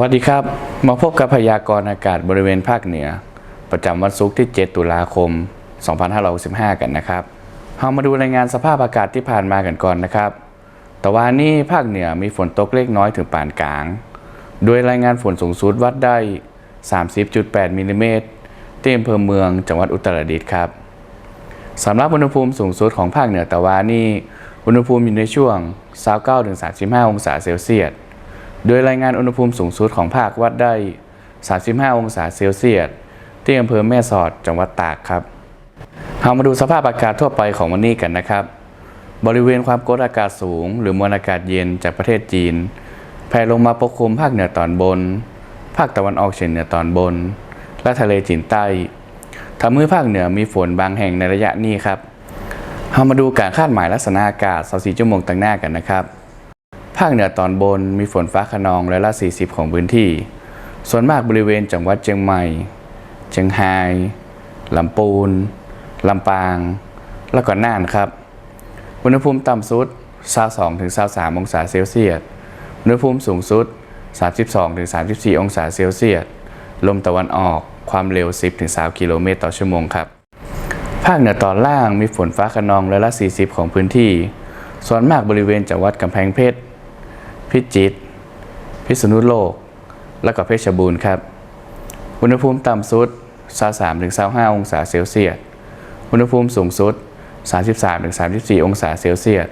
วัสดีครับ มาพบกับพยากรณ์อากาศบริเวณภาคเหนือ ประจำวันศุกร์ที่ 7 ตุลาคม 2565 กันนะครับเรามาดูรายงานสภาพอากาศที่ผ่านมากันก่อนนะครับ แต่วันนี้ภาคเหนือมีฝนตกเล็กน้อยถึงปานกลาง โดยรายงานฝนสูงสุดวัดได้ 30.8มิลลิเมตรที่อำเภอเมืองจังหวัดอุตรดิตถ์ครับสำหรับอุณหภูมิสูงสุดของภาคเหนือตะวันนี่อุณหภูมิอยู่ในช่วง29-35 องศาเซลเซียส โดยรายงานอุณหภูมิสูงสุดของภาควัดได้ 35 องศาเซลเซียส ที่อำเภอแม่สอดจังหวัดตากครับเรามาดูสภาพอากาศทั่วไปของวันนี้กันนะครับ บริเวณความกดอากาศสูง หรือมวลอากาศเย็นจากประเทศจีนแผ่ลงมาปกคลุมภาคเหนือตอนบน ภาคตะวันออกเฉียงเหนือตอนบน และทะเลจีนใต้ทำให้ภาคเหนือมีฝนบางแห่งในระยะนี้ครับเรามาดูการคาดหมายลักษณะอากาศ24ชั่วโมงต่างหน้ากันนะครับ ภาคเหนือตอนบนมีฝนฟ้าขนองร้อยละ 40 ของพื้นที่ ส่วนมากบริเวณจังหวัดเชียงใหม่ เชียงรายลำปูน ลำปาง แล้วก็น่านครับ อุณหภูมิต่ำสุด 22ถึง23 องศาเซลเซียส อุณหภูมิสูงสุด 32ถึง34 องศาเซลเซียส ลมตะวันออกความเร็ว 10ถึง3กิโลเมตรต่อชั่วโมงครับ ภาคเหนือตอนล่างมีฝนฟ้าขนองร้อยละ 40 ของพื้นที่ ส่วนมากบริเวณจังหวัดกำแพงเพชร พิจิตร พิษณุโลก และก็เพชรบูรณ์ครับ อุณหภูมิต่ำสุด23-25 องศาเซลเซียส อุณหภูมิสูงสุด 33-34 องศาเซลเซียส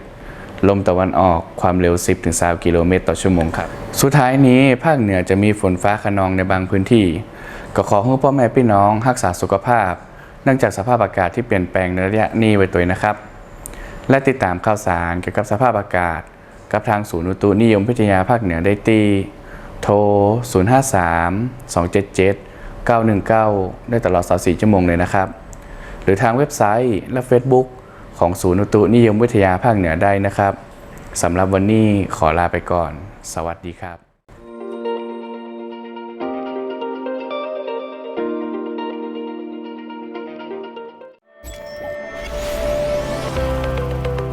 ลมตะวันออกความเร็ว 10-3กิโลเมตรต่อชั่วโมงครับ สุดท้ายนี้ภาคเหนือจะมีฝนฟ้าขนองในบางพื้นที่ ก็ขอให้พ่อแม่พี่น้องรักษาสุขภาพ เนื่องจากสภาพอากาศที่เปลี่ยนแปลงในระยะนี้ไว้ตัวนะครับ และติดตามข่าวสารเกี่ยวกับสภาพอากาศ กับทางศูนย์อุตุนิยมวิทยาภาคเหนือได้ตีโทร 053 277 919 ได้ตลอด 24 ชั่วโมงเลยนะครับ หรือทางเว็บไซต์และ Facebook ของศูนย์อุตุนิยมวิทยาภาคเหนือได้นะครับสำหรับวันนี้ขอลาไปก่อน สวัสดีครับ